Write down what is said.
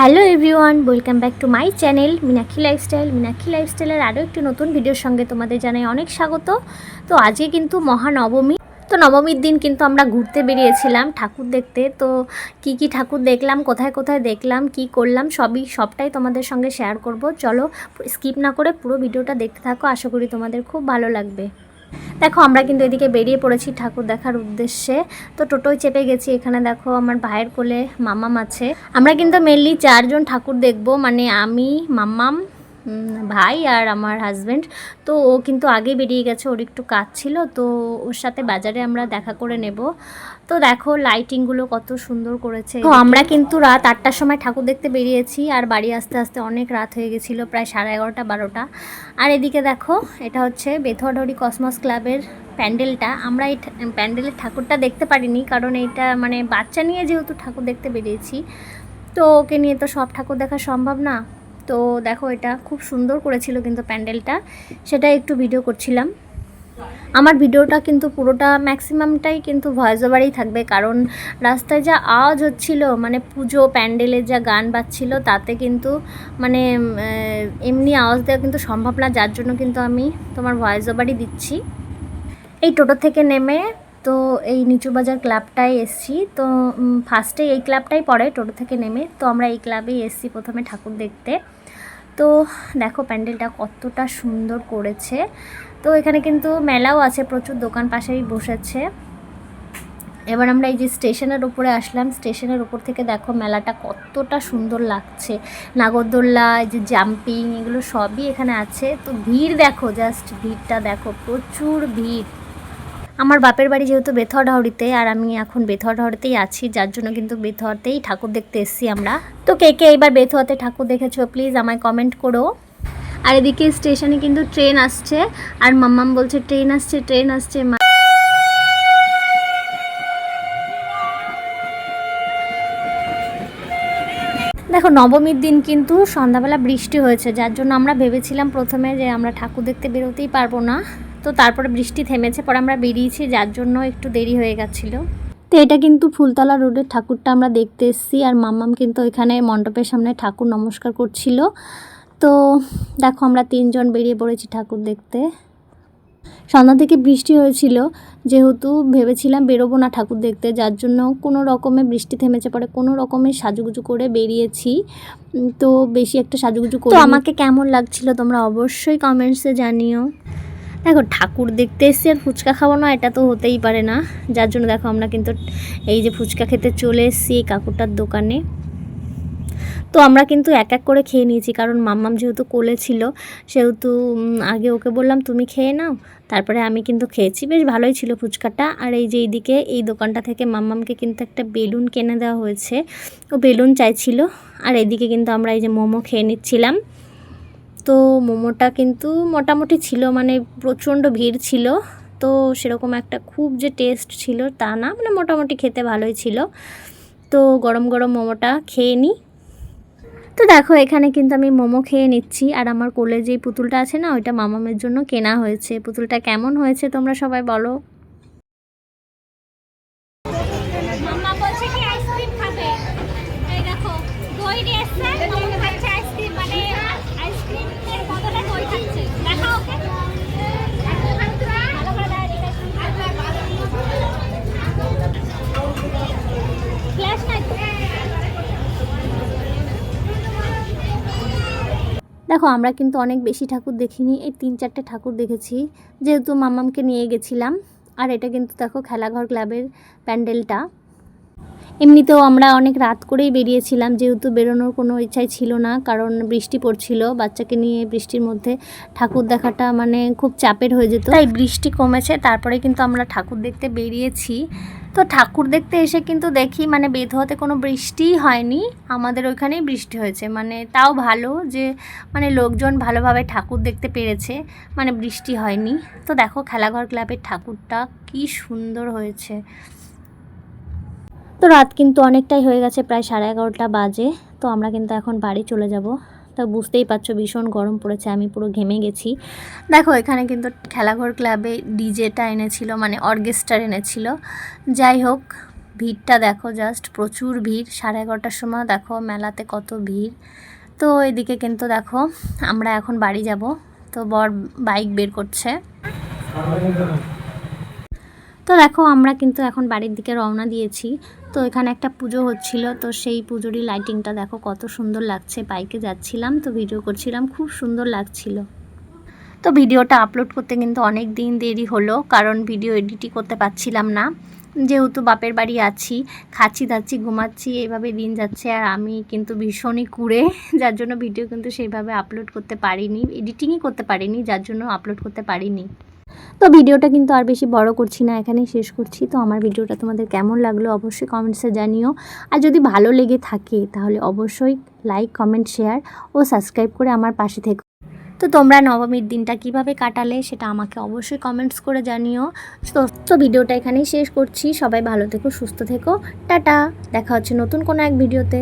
Hello everyone, welcome back to my channel Meenakshi lifestyle. Meenakshi লাইফস্টাইলের আরও একটি নতুন ভিডিওর সঙ্গে তোমাদের জানাই অনেক স্বাগত। তো আজকে কিন্তু মহানবমী। তো নবমীর দিন কিন্তু আমরা ঘুরতে বেরিয়েছিলাম ঠাকুর দেখতে। তো কি কি ঠাকুর দেখলাম, কোথায় কোথায় দেখলাম, কি করলাম, সবই, সবটাই তোমাদের সঙ্গে শেয়ার করব। চলো স্কিপ না করে পুরো ভিডিওটা দেখতে থাকো, আশা করি তোমাদের খুব ভালো লাগবে। দেখো, আমরা কিন্তু এদিকে বেরিয়ে পড়েছি ঠাকুর দেখার উদ্দেশ্যে। তো টোটোয় চেপে গেছি, এখানে দেখো আমার ভাইয়ের কোলে মামাম আছে। আমরা কিন্তু মেনলি চারজন ঠাকুর দেখব মানে আমি মাম্মাম ভাই আর আমার হাজব্যান্ড তো ও কিন্তু আগে বেরিয়ে গেছে ওর একটু কাজ ছিল তো ওর সাথে বাজারে আমরা দেখা করে নেব। তো দেখো লাইটিংগুলো কত সুন্দর করেছে। তো আমরা কিন্তু রাত আটটার সময় ঠাকুর দেখতে বেরিয়েছি আর বাড়ি আসতে আসতে অনেক রাত হয়ে গেছিল প্রায় সাড়ে এগারোটা বারোটা। আর এদিকে দেখো এটা হচ্ছে বেথুয়াডহরি কসমস ক্লাবের প্যান্ডেলটা। আমরা এই প্যান্ডেলের ঠাকুরটা দেখতে পারিনি কারণ এইটা মানে বাচ্চা নিয়ে যেহেতু ঠাকুর দেখতে বেরিয়েছি তো ওকে নিয়ে তো সব ঠাকুর দেখা সম্ভব না। তো দেখো এটা খুব সুন্দর করেছিল কিন্তু প্যান্ডেলটা। সেটা একটু ভিডিও করছিলাম। আমার ভিডিওটা কিন্তু পুরোটা ম্যাক্সিমামটাই কিন্তু ভয়েস ওভারেই থাকবে। কারণ রাস্তায় যা আওয়াজ হচ্ছিল মানে পুজো, প্যান্ডেলের যা গান বাজছিল, তাতে কিন্তু মানে এমনি আওয়াজ দেওয়া কিন্তু সম্ভব না। যার জন্য কিন্তু আমি তোমার ভয়েস ওভারই দিচ্ছি। এই টোটো থেকে নেমে তো এই নিচু বাজার ক্লাবটায় এসছি। তো ফার্স্টে এই ক্লাবটাই পড়ে টোটো থেকে নেমে। তো আমরা এই ক্লাবেই এসছি প্রথমে ঠাকুর দেখতে। তো দেখো প্যান্ডেলটা কতটা সুন্দর করেছে। তো এখানে কিন্তু মেলাও আছে, প্রচুর দোকান পাশেই বসেছে। এবার আমরা এই যে স্টেশনের উপরে আসলাম, স্টেশনের উপর থেকে দেখো মেলাটা কতটা সুন্দর লাগছে। নাগরদোল্লা, এই যে জাম্পিং, এগুলো সবই এখানে আছে। তো ভিড় দেখো জাস্ট ভিড়টা দেখো, প্রচুর ভিড়। আমার বাপের বাড়ি যেহেতু বেথরডাহরিতে আর আমি এখন বেথরডাহরিতেই আছি, যার জন্য কিন্তু বেথরতেই ঠাকুর দেখতে এসেছি আমরা। তো কে কে এইবার বেথুয়াতে ঠাকুর দেখেছ প্লিজ আমায় কমেন্ট করো। আর এদিকে স্টেশনে কিন্তু ট্রেন আসছে, আর মাম্মাম বলছে ট্রেন আসছে ট্রেন আসছে দেখো, নবমীর দিন কিন্তু সন্ধ্যাবেলা বৃষ্টি হয়েছে, যার জন্য আমরা ভেবেছিলাম প্রথমে যে আমরা ঠাকুর দেখতে বেরোতেই পারব না। তো তারপরে বৃষ্টি থেমেছে পরে আমরা বেরিয়েছি যার জন্য একটু দেরি হয়ে গেছিল। তো এটা কিন্তু ফুলতলা রোডের ঠাকুরটা আমরা দেখতে এসেছি আর মাম্মাম কিন্তু এখানে মণ্ডপের সামনে ঠাকুর নমস্কার করছিল। তো দেখো আমরা তিনজন বেরিয়ে পড়েছি ঠাকুর দেখতে। সন্ধ্যা থেকে বৃষ্টি হয়েছিল যেহেতু ভেবেছিলাম বেরোবো না ঠাকুর দেখতে যার জন্য কোনো রকমে বৃষ্টি থেমেছে পরে কোনো রকমের সাজুগুজু করে বেরিয়েছি। তো বেশি একটা সাজুগুজু করে আমাকে কেমন লাগছিল তোমরা অবশ্যই কমেন্টসে জানিও। দেখো, ঠাকুর দেখতে এসছি আর ফুচকা খাব না, এটা তো হতেই পারে না। যার জন্য দেখো, আমরা কিন্তু এই যে ফুচকা খেতে চলে এসেছি এই কাকুরটার দোকানে। তো আমরা কিন্তু এক এক করে খেয়ে নিয়েছি, কারণ মাম্মাম যেহেতু কোলে ছিল, সেহেতু আগে ওকে বললাম, তুমি খেয়ে নাও। তারপরে আমি কিন্তু খেয়েছি, বেশ ভালোই ছিল ফুচকাটা। আর এই যে এইদিকে, এই দোকানটা থেকে মাম্মামকে কিন্তু একটা বেলুন কিনে দেওয়া হয়েছে। ও বেলুন চাইছিল, আর এইদিকে কিন্তু আমরা এই যে মোমো খেয়ে নিচ্ছিলাম। তো মোমোটা কিন্তু মোটামুটি ছিল মানে প্রচণ্ড ভিড় ছিল। তো সেরকম একটা খুব যে টেস্ট ছিল তা না মানে মোটামুটি খেতে ভালোই ছিল। তো গরম গরম মোমোটা খেয়ে নিই তো দেখো, এখানে কিন্তু আমি মোমো খেয়ে নিচ্ছি। আর আমার কোলে যেই পুতুলটা আছে না, ওইটা মামামের জন্য কেনা হয়েছে। পুতুলটা কেমন হয়েছে তোমরা সবাই বলো। দেখো, আমরা কিন্তু অনেক বেশি ঠাকুর দেখিনি। এই তিন চারটে ঠাকুর দেখেছি। যেহেতু মামামকে নিয়ে গেছিলাম, আর এটা কিন্তু দেখো খেলাঘর ক্লাবের প্যান্ডেলটা। এমনিতেও আমরা অনেক রাত করেই বেরিয়েছিলাম, যেহেতু বেরোনোর কোনো ইচ্ছাই ছিল না, কারণ বৃষ্টি পড়ছিল, বাচ্চাকে নিয়ে বৃষ্টির মধ্যে ঠাকুর দেখাটা মানে খুব চাপের হয়ে যেত। তাই বৃষ্টি কমেছে, তারপরে কিন্তু আমরা ঠাকুর দেখতে বেরিয়েছি। তো ঠাকুর দেখতে এসে কিন্তু দেখি মানে বেধুয়াতে কোনো বৃষ্টিই হয়নি, আমাদের ওইখানেই বৃষ্টি হয়েছে। মানে তাও ভালো যে মানে লোকজন ভালোভাবে ঠাকুর দেখতে পেরেছে মানে বৃষ্টি হয়নি। তো দেখো খেলাঘর ক্লাবের ঠাকুরটা কি সুন্দর হয়েছে। তো রাত কিন্তু অনেকটাই হয়ে গেছে, প্রায় সাড়ে এগারোটা বাজে। তো আমরা কিন্তু এখন বাড়ি চলে যাব। তো বুঝতেই পারছ ভীষণ গরম পড়েছে, আমি পুরো ঘেমে গেছি। দেখো, এখানে কিন্তু খেলাঘর ক্লাবে ডিজেটা এনেছিল মানে অর্কেস্ট্রার এনেছিল। যাই হোক, ভিড়টা দেখো জাস্ট প্রচুর ভিড়, সাড়ে এগারোটার সময় দেখো মেলাতে কত ভিড়। তো এদিকে কিন্তু দেখো, আমরা এখন বাড়ি যাব। তো বর বাইক বের করছে। তো দেখো, আমরা কিন্তু এখন বাড়ির দিকে রওনা দিয়েছি। তো এখানে একটা পুজো হচ্ছিল, তো সেই পুজোরই লাইটিংটা দেখো কত সুন্দর লাগছে। বাইকে যাচ্ছিলাম, তো ভিডিও করছিলাম, খুব সুন্দর লাগছিল। তো ভিডিওটা আপলোড করতে কিন্তু অনেক দিন দেরি হলো, কারণ ভিডিও এডিটই করতে পারছিলাম না। যেহেতু বাপের বাড়ি আছি, খাচ্ছি, দাচ্ছি, ঘুমাচ্ছি এইভাবে দিন যাচ্ছে, আর আমি কিন্তু ভীষণই কুড়ে, যার জন্য ভিডিও কিন্তু সেইভাবে আপলোড করতে পারিনি এডিটিংই করতে পারিনি, যার জন্য আপলোড করতে পারিনি। তো ভিডিওটা কিন্তু আর বেশি বড় করছি না, এখানেই শেষ করছি। তো আমার ভিডিওটা তোমাদের কেমন লাগল অবশ্যই কমেন্টসে জানিও। আর যদি ভালো লেগে থাকে তাহলে অবশ্যই লাইক কমেন্ট শেয়ার ও সাবস্ক্রাইব করে আমার পাশে থেকো। তো তোমরা নবমীর দিনটা কীভাবে কাটালে সেটা আমাকে অবশ্যই কমেন্টস করে জানিও। তো ভিডিওটা এখানেই শেষ করছি। সবাই ভালো থেকো, সুস্থ থেকো। টাটা, দেখা হচ্ছে নতুন কোনো এক ভিডিওতে।